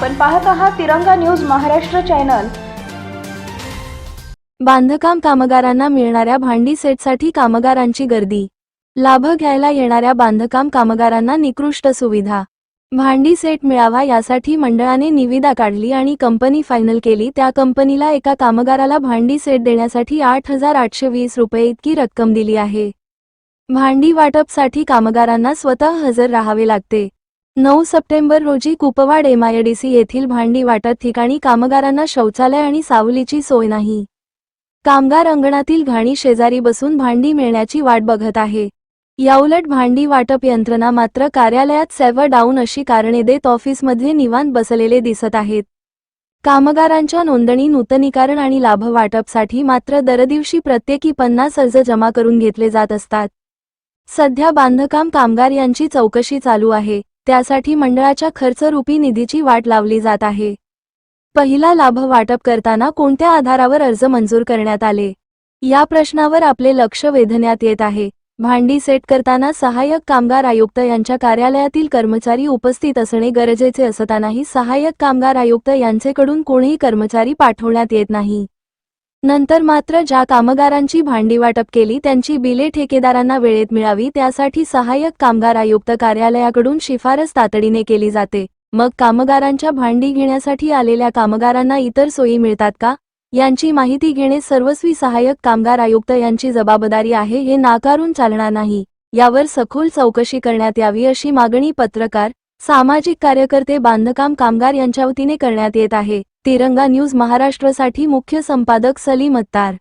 आपण पाहत आहात तिरंगा न्यूज महाराष्ट्र चॅनल. बांधकाम कामगारांना मिळणाऱ्या भांडी सेटसाठी कामगारांची गर्दी. लाभ घ्यायला येणाऱ्या बांधकाम कामगारांना निकृष्ट सुविधा. भांडी सेट मिळावा यासाठी मंडळाने निविदा काढली आणि कंपनी फायनल केली. त्या कंपनीला एका कामगाराला भांडी सेट देण्यासाठी आठ हजार आठशे वीस रुपये इतकी रक्कम दिली आहे. भांडी वाटपसाठी कामगारांना स्वतः हजर राहावे लागते. नऊ सप्टेंबर रोजी कुपवाड एमआयडीसी येथील भांडी वाटप ठिकाणी कामगारांना शौचालय आणि सावलीची सोय नाही. कामगार अंगणातील घाणी शेजारी बसून भांडी मिळण्याची वाट बघत आहे. याउलट भांडी वाटप यंत्रणा मात्र कार्यालयात सेव्हर डाऊन अशी कारणे देत ऑफिसमध्ये निवांत बसलेले दिसत आहेत. कामगारांच्या नोंदणी नूतनीकरण आणि लाभ वाटपसाठी मात्र दरदिवशी प्रत्येकी पन्नास अर्ज जमा करून घेतले जात असतात. सध्या बांधकाम कामगार यांची चौकशी चालू आहे. त्यासाठी मंडळाच्या खर्चरूपी निधीची वाट लावली जात आहे. पहिला लाभ वाटप करताना कोणत्या आधारावर अर्ज मंजूर करण्यात आले? या प्रश्नावर आपले लक्ष वेधण्यात येत आहे. भांडी सेट करताना सहाय्यक कामगार आयुक्त यांच्या कार्यालयातील कर्मचारी उपस्थित असणे गरजेचे असतानाही सहाय्यक कामगार आयुक्त यांचेकडून कोणीही कर्मचारी पाठवण्यात येत नाही. नंतर मात्र ज्या कामगारांची भांडी वाटप केली त्यांची बिले ठेकेदारांना वेळेत मिळावी त्यासाठी सहाय्यक कामगार आयुक्त कार्यालयाकडून शिफारस तातडीने केली जाते. मग कामगारांच्या भांडी घेण्यासाठी आलेल्या कामगारांना इतर सोयी मिळतात का? यांची माहिती घेणे सर्वस्वी सहाय्यक कामगार आयुक्त यांची जबाबदारी आहे हे नाकारून चालणार नाही. यावर सखोल चौकशी करण्यात यावी अशी मागणी पत्रकार सामाजिक कार्यकर्ते बांधकाम कामगार यांच्या वतीने करण्यात येत आहे. तिरंगा न्यूज महाराष्ट्रसाठी मुख्य संपादक सलीम अत्तार.